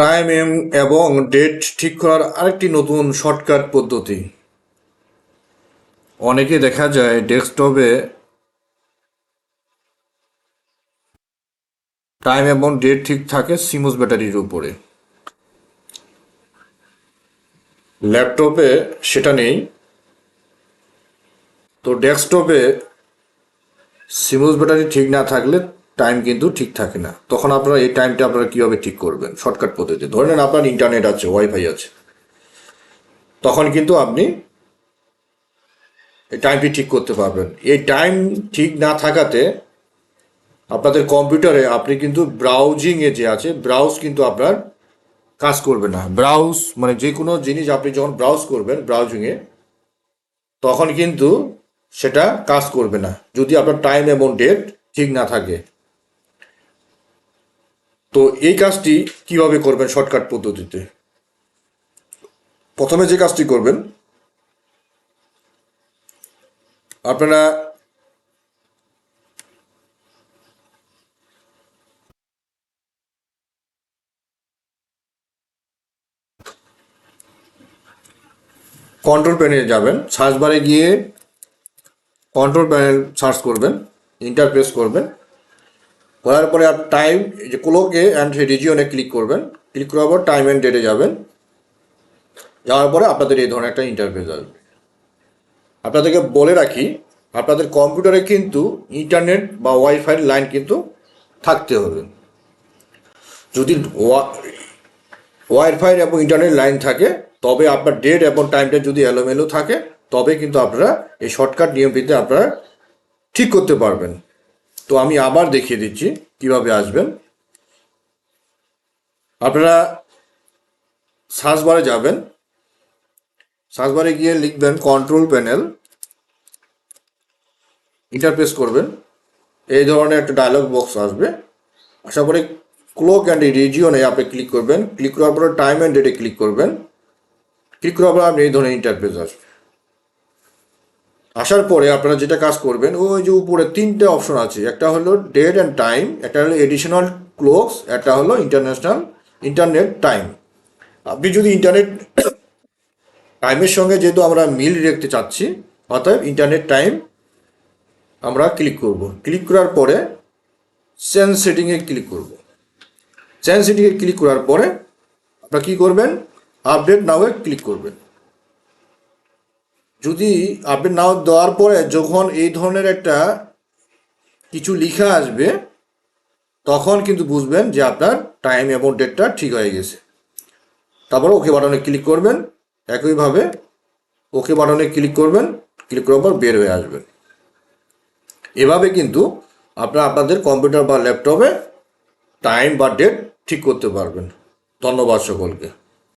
Time এবং date ঠিক করার আরেকটি নতুন শর্টকাট পদ্ধতি। অনেকে দেখা যায় ডেস্কটপে টাইম এবং ডেট ঠিক থাকে সিমোস ব্যাটারির উপরে। ল্যাপটপে সেটা নেই। তো ডেস্কটপে সিমোস ব্যাটারি ঠিক না থাকলে টাইম কিন্তু ঠিক থাকে না। তখন আপনারা এই টাইমটা আপনারা কীভাবে ঠিক করবেন? শর্টকাট পদ্ধতিতে ধরে নেন আপনার ইন্টারনেট আছে ওয়াইফাই আছে। তখন কিন্তু আপনি এই টাইমটি ঠিক করতে পারবেন। এই টাইম ঠিক না থাকাতে আপনাদের কম্পিউটারে আপনি কিন্তু ব্রাউজিংয়ে যে আছে ব্রাউজ কিন্তু আপনার কাজ করবে না। ব্রাউজ মানে যে কোনো জিনিস আপনি যখন ব্রাউজ করবেন ব্রাউজিংয়ে তখন কিন্তু সেটা কাজ করবে না। যদি আপনার টাইম এবং ডেট ঠিক না থাকে। তো এই কাজটি কীভাবে করবেন শর্টকাট পদ্ধতিতে? প্রথমে যে কাজটি করবেন, আপনারা কন্ট্রোল প্যানেলে যাবেন সার্চ বারে গিয়ে কন্ট্রোল প্যানেল সার্চ করবেন ইন্টারপ্রেস করবেন। করার পরে আর টাইম যে ক্লোকে অ্যান্ড রিজিয়নে ক্লিক করবেন। ক্লিক করার পর টাইম অ্যান্ড ডেটে যাবেন। যাওয়ার পরে আপনাদের এই ধরনের একটা ইন্টারফেস আসবে। আপনাদেরকে বলে রাখি, আপনাদের কম্পিউটারে কিন্তু ইন্টারনেট বা ওয়াইফাইয়ের লাইন কিন্তু থাকতে হবে। যদি ওয়াইফাই এবং ইন্টারনেট লাইন থাকে, তবে আপনার ডেট এবং টাইমটা যদি এলোমেলো থাকে, তবে কিন্তু আপনারা এই শর্টকাট নিয়মটিতে আপনারা ঠিক করতে পারবেন। তো আমি আবার দেখিয়ে দিচ্ছি কীভাবে আসবেন। আপনারা সার্চ বারে যাবেন। সার্চ বারে গিয়ে লিখবেন কন্ট্রোল প্যানেল ইন্টারপ্রেস করবেন। এই ধরনের একটা ডায়লগ বক্স আসবে। আশা করি ক্লোক অ্যান্ড রিজিয়নে আপনি ক্লিক করবেন। ক্লিক করার পরে টাইম অ্যান্ড ডেটে ক্লিক করবেন। ক্লিক করার পর আপনি এই ধরনের ইন্টারফেস আসবে। আসার পরে আপনারা যেটা কাজ করবেন, ওই যে উপরে তিনটে অপশন আছে। একটা হলো ডেট অ্যান্ড টাইম একটা হলো এডিশনাল ক্লোকস একটা হলো ইন্টারন্যাশনাল ইন্টারনেট টাইম আপনি যদি ইন্টারনেট টাইমের সঙ্গে যেহেতু আমরা মিল রাখতে চাচ্ছি, অতএব ইন্টারনেট টাইম আমরা ক্লিক করব। ক্লিক করার পরে সেন্স সেটিংয়ে ক্লিক করব। সেন্স সেটিংয়ে ক্লিক করার পরে আপনারা কী করবেন? আপডেট নাওয়ে ক্লিক করবেন। যদি আপডেট নাও দেওয়ার পরে যখন এই ধরনের একটা কিছু লেখা আসবে, তখন কিন্তু বুঝবেন যে আপনার টাইম এবং ডেটটা ঠিক হয়ে গেছে। তারপর ওকে বাটনে ক্লিক করবেন। একইভাবে ওকে বাটনে ক্লিক করবেন। ক্লিক করার পর বের হয়ে আসবেন। এভাবে কিন্তু আপনারা আপনাদের কম্পিউটার বা ল্যাপটপে টাইম বা ডেট ঠিক করতে পারবেন। ধন্যবাদ সকলকে।